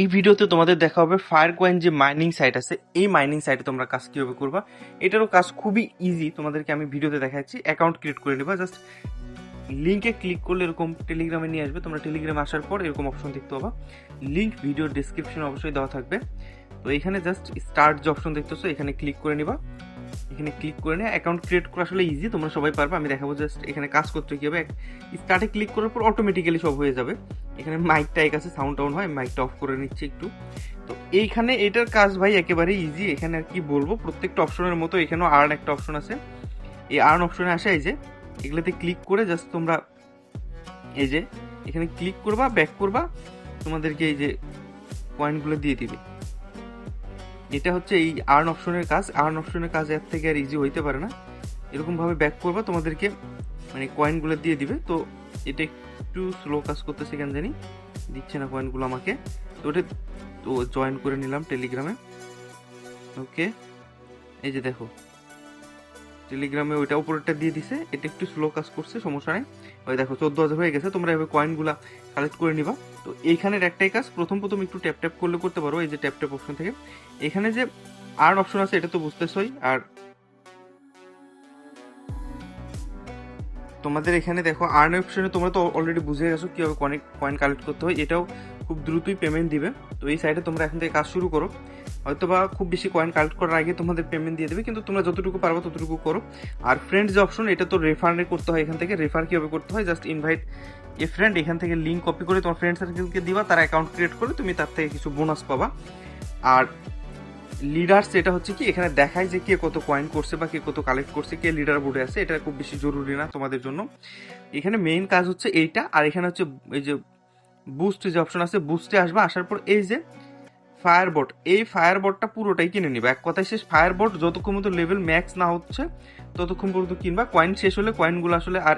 এই ভিডিওতে তোমাদের দেখা হবে ফায়ার কয়েন যে মাইনিং সাইট আছে, এই মাইনিং সাইটে তোমরা কাজ কীভাবে করবা? এটারও কাজ খুবই ইজি তোমাদেরকে আমি ভিডিওতে দেখাচ্ছি। অ্যাকাউন্ট ক্রিয়েট করে নেবা জাস্ট লিঙ্কে ক্লিক করলে এরকম টেলিগ্রামে নিয়ে আসবে, তোমরা টেলিগ্রামে আসার পর এরকম অপশন দেখতে পাবা। লিঙ্ক ভিডিও ডিসক্রিপশনে অবশ্যই দেওয়া থাকবে। তো এখানে জাস্ট স্টার্ট যে অপশন দেখতেছো, এখানে ক্লিক করে নিবা। এখানে ক্লিক করে নিয়ে অ্যাকাউন্ট ক্রিয়েট করা আসলে ইজি তোমরা সবাই পারবে। আমি দেখাবো জাস্ট এখানে কাজ করতে কি হবে স্টার্টে ক্লিক করার পর অটোমেটিক্যালি সব হয়ে যাবে। এখানে মাইকটা এক আছে সাউন্ড টাউন হয় মাইকটা অফ করে নিচ্ছি একটু। তো এইখানে এটার কাজ ভাই একেবারে ইজি এখানে আর কি বলব, প্রত্যেকটা অপশনের মতো এখানেও আর্ন একটা অপশন আছে। এই আর্ন অপশনে আসে এই যে, এগুলোতে ক্লিক করে জাস্ট তোমরা এই যে, এখানে ক্লিক করবা ব্যাক করবা, তোমাদেরকে এই যে পয়েন্টগুলো দিয়ে দিবে। এটা হচ্ছে এই আর্ন অপশনের কাজ। আর্ন অপশনের কাজ এর থেকে আর ইজি হইতে পারে না। এরকমভাবে ব্যাক করবা, তোমাদেরকে মানে কয়েনগুলো দিয়ে দিবে। তো এটা একটু স্লো কাজ করতেছে কেন জানি? দিচ্ছে না কয়েনগুলো আমাকে। তো ওটা তো জয়েন করে নিলাম টেলিগ্রামে ওকে এই যে দেখো। টেলিগ্রামে ওইটা উপরেরটা দিয়ে দিছে, এটা একটু স্লো কাজ করছে, সমস্যা নেই। ওই দেখো, চোদ্দ হাজার হয়ে গেছে, তোমরা এভাবে কয়েনগুলা কালেক্ট করে নিবা। তো এইখানের একটাই কাজ, প্রথম প্রথম একটু ট্যাপ ট্যাপ করলে করতে পারো, এই যে ট্যাপ ট্যাপ অপশন থেকে। এখানে যে আর্ন অপশন আছে, এটা তো বুঝতেছই, আর তোমাদের এখানে দেখো আর্ন অপশনে তোমরা তো অলরেডি বুঝে গেছো কীভাবে কয়েন কয়েন কালেক্ট করতে হয়। এটাও খুব দ্রুতই পেমেন্ট দিবে। তো এই সাইডে তোমরা এখন থেকে কাজ শুরু করো। হয়তো বা খুব বেশি কয়েন কালেক্ট করার আগে তোমাদের পেমেন্ট দিয়ে দেবে, কিন্তু তোমরা যতটুকু পারবে ততটুকু করো। আর ফ্রেন্ড যে অপশন এটা তো রেফারে করতে হয় এখান থেকে। রেফার কীভাবে করতে হয়? জাস্ট ইনভাইট এ ফ্রেন্ড এখান থেকে লিঙ্ক কপি করে তোমার ফ্রেন্ড সার্কেলকে দিবা। তার অ্যাকাউন্ট ক্রিয়েট করে তুমি তার থেকে কিছু বোনাস পাবা। আর লিডার্স এটা হচ্ছে কি, এখানে দেখায় যে কে কত কয়েন করছে বা কে কত কালেক্ট করছে, কে লিডার বোর্ডে আছে, এটা খুব বেশি জরুরি না তোমাদের জন্য। এখানে মেইন কাজ হচ্ছে এইটা, আর এখানে হচ্ছে এই যে বুস্ট যে অপশন আছে বুস্টে আসবে, আসার পর এই যে ফায়ার বোট এই ফায়ার বোটটা পুরোটাই কিনে নিবে। এক কথায় শেষ ফায়ার বোট যতক্ষণ মতো লেভেল ম্যাক্স না হচ্ছে, ততক্ষণ পর্যন্ত কিনবা। কয়েন শেষ হলে কয়েনগুলো আসলে আর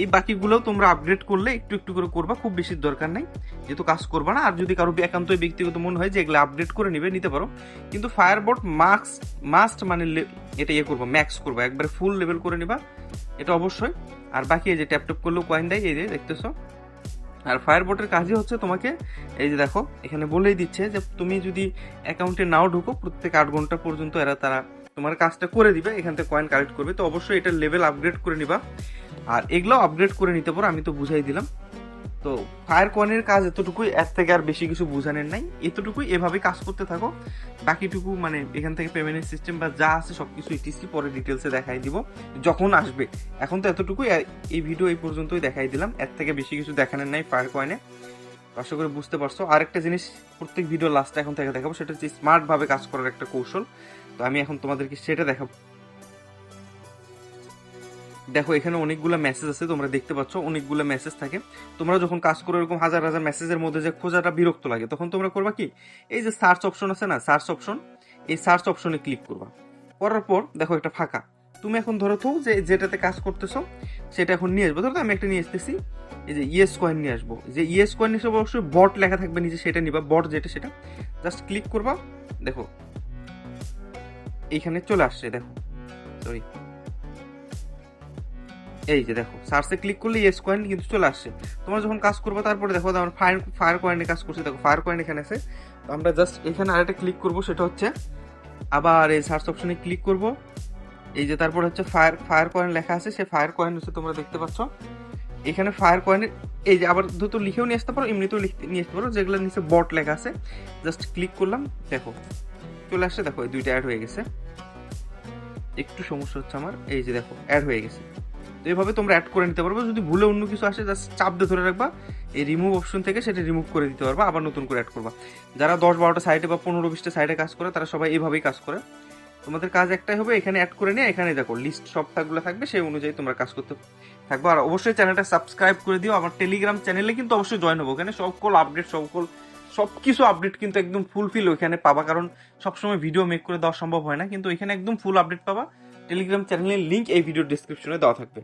এই বাকিগুলোও তোমরা আপগ্রেড করলে একটু একটু করে করবা, খুব বেশি দরকার নাই। যেহেতু কাজ করবা না, আর যদি কারও একান্তই ব্যক্তিগত মনে হয় যে এগুলো আপডেট করে নিবে, নিতে পারো। কিন্তু ফায়ারবোট মাস্ক মাস্ট মানে এটা ইয়ে করব ম্যাক্স করব, একবারে ফুল লেভেল করে নিবা, এটা অবশ্যই। আর বাকি এই যে ট্যাপ ট্যাপ করলেও কয়েন দেয়, এই যে দেখতেছো। আর ফায়ারবোটের কাজই হচ্ছে তোমাকে, এই যে দেখো, এখানে বলেই দিচ্ছে যে তুমি যদি অ্যাকাউন্টে নাও ঢুকো, প্রত্যেক আট ঘণ্টা পর্যন্ত এরা তারা তোমার কাজটা করে দিবে, এখান থেকে কয়েন কালেক্ট করবে। তো অবশ্যই এটা লেভেল আপগ্রেড করে নিবা। আর এগুলো আপগ্রেড করে নিতে পারো, আমি তো বুঝাই দিলাম। তো ফায়ার কয়েনের কাজ এতটুকুই, এর থেকে আর বেশি কিছু বোঝানোর নাই। এতটুকুই এভাবে কাজ করতে থাকো। বাকিটুকু মানে এখান থেকে পেমেন্টের সিস্টেম বা যা আছে সব কিছু ইটিসি পরে ডিটেলসে দেখাই দিব, যখন আসবে। এখন তো এতটুকুই এই ভিডিও এই পর্যন্তই দেখাই দিলাম। এর থেকে বেশি কিছু দেখানোর নাই ফায়ার কয়েনে আশা করে বুঝতে পারছ। আরেকটা জিনিস, প্রত্যেক ভিডিও লাস্টে এখন থেকে দেখাবো, সেটা হচ্ছে স্মার্টভাবে কাজ করার একটা কৌশল। তো আমি এখন তোমাদেরকে সেটা দেখাবো। দেখো, এখানে অনেকগুলো মেসেজ আছে, তোমরা দেখতে পাচ্ছ, অনেকগুলো মেসেজ থাকে। তোমরা যখন কাজ করো, এরকম হাজার হাজার মেসেজের মধ্যে যে খোঁজাটা বিরক্ত লাগে, তখন তোমরা করবা কি? এই যে সার্চ অপশন আছে না সার্চ অপশন এই সার্চ অপশনে ক্লিক করবা। করার পর, দেখো একটা ফাঁকা। তুমি এখন ধরো তো যে যেটাতে কাজ করতেছো, সেটা এখন নিয়ে আসব। ধরো আমি একটা নিয়ে আসতেছি, এই যে ইয়েস কয়েন নিয়ে আসব। যে ইয়েস কয়েন হিসেবে অবশ্যই বট লেখা থাকবে নিচে, সেটা নিবা বট যেটা, সেটা। জাস্ট ক্লিক করবা, দেখো এইখানে চলে আসছে, দেখো সরি এই যে দেখো সার্চে ক্লিক করলে ইয়েস কয়েন কিন্তু চলে আসছে। তোমরা যখন কাজ করবে, তারপরে দেখো আমরা ফায়ার ফায়ার কয়েনে কাজ করছি, দেখো ফায়ার কয়েন এখানে আছে। তো আমরা জাস্ট এখানে আরেকটা ক্লিক করব, সেটা হচ্ছে আবার এই সার্চ অপশনে ক্লিক করব। এই যে তারপর হচ্ছে ফায়ার ফায়ার কয়েন লেখা আছে সে ফায়ার কয়েন হচ্ছে তোমরা দেখতে পাচ্ছ। এখানে ফায়ার কয়েনের এই যে আবার দুটো লিখেও নিয়ে আসতে পারো, এমনিতেও লিখতে নিয়ে আসতে পারো, যেগুলো নিচে বট লেখা আছে। জাস্ট ক্লিক করলাম, দেখো, চলে আসছে, দেখো, এই দুইটা অ্যাড হয়ে গেছে। একটু সমস্যা হচ্ছে আমার, এই যে দেখো অ্যাড হয়ে গেছে। তো এইভাবে তোমরা অ্যাড করে নিতে পারবে। যদি ভুলে অন্য কিছু আসে জাস্ট চাপ দিয়ে ধরে রাখবা। এই রিমুভ অপশন থেকে সেটা রিমুভ করে দিতে পারবা, আবার নতুন করে অ্যাড করবা। যারা দশ বারোটা সাইডে বা পনেরো বিশটা সাইডে কাজ করে, তারা সবাই এইভাবেই কাজ করে। তোমাদের কাজ একটাই হবে, এখানে অ্যাড করে নিয়ে এখানে দেখো লিস্ট সবটাগুলো থাকবে, সেই অনুযায়ী তোমরা কাজ করতে থাকবে। আর অবশ্যই চ্যানেলটা সাবস্ক্রাইব করে দিও। আমার টেলিগ্রাম চ্যানেলে কিন্তু অবশ্যই জয়েন হব। ওখানে সকল আপডেট সকল সব কিছু আপডেট কিন্তু একদম ফুলফিল ওইখানে পাবা। কারণ সবসময় ভিডিও মেক করে দেওয়া সম্ভব হয় না। কিন্তু এখানে একদম ফুল আপডেট পাবা। টেলিগ্রাম চ্যানেলের লিঙ্ক এই ভিডিও ডিসক্রিপশনে দেওয়া থাকবে।